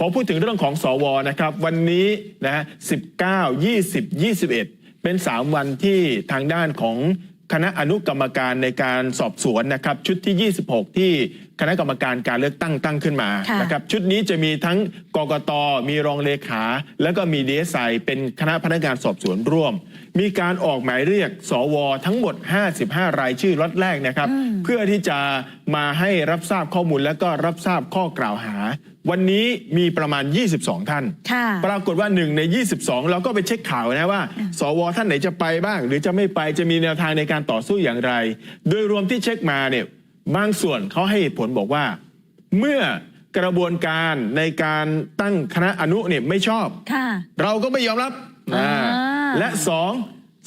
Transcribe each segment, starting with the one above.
พอพูดถึงเรื่องของสวนะครับ วันนี้นะฮะ19 20 21 เป็น 3 วันที่ทางด้านของคณะอนุกรรมการในการสอบสวนนะครับ ชุดที่ 26 ที่คณะกรรมการการเลือกตั้งตั้งขึ้นมาค่ะ นะครับชุดนี้จะมีทั้งกกตมีรองเลขา แล้วก็มีดีเอสไอเป็นคณะพนักงานสอบสวนร่วม มีการออกหมายเรียกสวทั้งหมด 55 รายชื่อล็อตแรกนะครับ เพื่อที่จะมาให้รับทราบข้อมูลและก็รับทราบข้อกล่าวหา วันนี้มีประมาณ 22 ท่าน ค่ะ ปรากฏว่าหนึ่งใน 22 เราก็ไปเช็คข่าวนะว่า สวท่านไหนจะไปบ้าง หรือจะไม่ไปจะมีแนวทางในการต่อสู้อย่างไร โดยรวมที่เช็คมาเนี่ย บางส่วนเขาให้เหตุผลบอกว่า เมื่อกระบวนการในการตั้งคณะอนุเนี่ยไม่ชอบ ค่ะ เราก็ไม่ยอมรับอ่าอ่าและสอง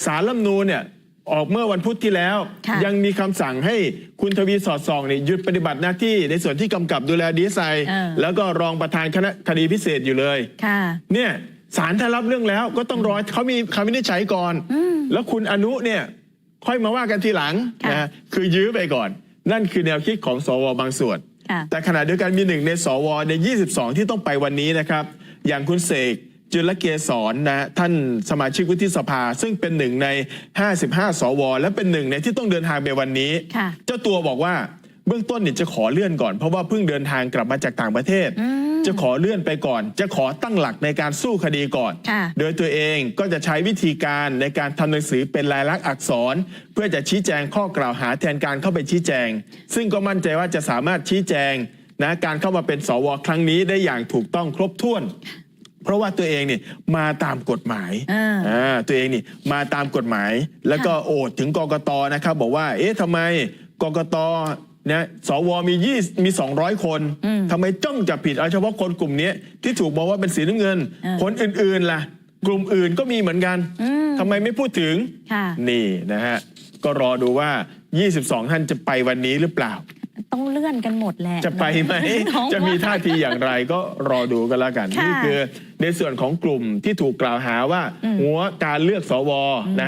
สารรัฐธรรมนูญเนี่ยออกเมื่อวันพุธที่แล้ว ค่ะ ยังมีคำสั่งให้คุณทวีสอดส่องเนี่ยหยุดปฏิบัติหน้าที่ในส่วนที่กำกับดูแลดีไซน์เออแล้วก็รองประธานคณะคดีพิเศษอยู่เลย ค่ะ เนี่ยศาลท่านรับเรื่องแล้วก็ต้องรอเขามีคำวินิจฉัยก่อนแล้วคุณอนุเนี่ยค่อยมาว่ากันทีหลังค่ะ นะฮะคือยื้อไปก่อน นั่นคือแนวคิดของสวบางส่วนค่ะแต่ขณะเดียวกันมีหนึ่งในสวใน 22 ที่ต้องไปวันนี้นะครับ อย่างคุณเสกจุลเกษรนะท่านสมาชิกวุฒิสภา ซึ่งเป็นหนึ่งใน 55 สว และเป็นหนึ่งในที่ต้องเดินทางไปวันนี้ค่ะเจ้าตัวบอกว่าเบื้องต้นเนี่ยจะขอเลื่อนก่อนเพราะว่าเพิ่งเดินทางกลับมาจากต่างประเทศ จะขอเลื่อนไปก่อน จะขอตั้งหลักในการสู้คดีก่อน ค่ะโดยตัวเองก็จะใช้วิธีการในการทำหนังสือเป็นลายลักษณ์อักษร เพื่อจะชี้แจงข้อกล่าวหาแทนการเข้าไปชี้แจง ซึ่งก็มั่นใจว่าจะสามารถชี้แจงนะการเข้ามาเป็นสวครั้งนี้ได้อย่างถูกต้องครบถ้วน เพราะว่าตัวเองเนี่ยมาตามกฎหมายอ่า อ่าตัวเองนี่มาตามกฎหมายแล้วก็โอดถึงกกตนะครับ บอกว่า เอ๊ะทำไมกกตเนี่ยสวมี20มี200คนทำไมจ้องจับผิดเอาเฉพาะคนกลุ่มนี้ที่ถูกบอกว่าเป็นสีน้ำเงินอ่าคนอื่นๆล่ะ กลุ่มอื่นก็มีเหมือนกันทำไมไม่พูดถึงค่ะนี่นะฮะก็รอดูว่า 22 ท่านจะไปวันนี้หรือเปล่า ต้องเลื่อนกันหมดแหละจะไปไหมน้องจะมีท่าทีอย่างไรก็รอดูกันแล้วกันค่ะนี่คือในส่วนของกลุ่มที่ถูกกล่าวหาว่าหัวการเลือกสวนะฮะ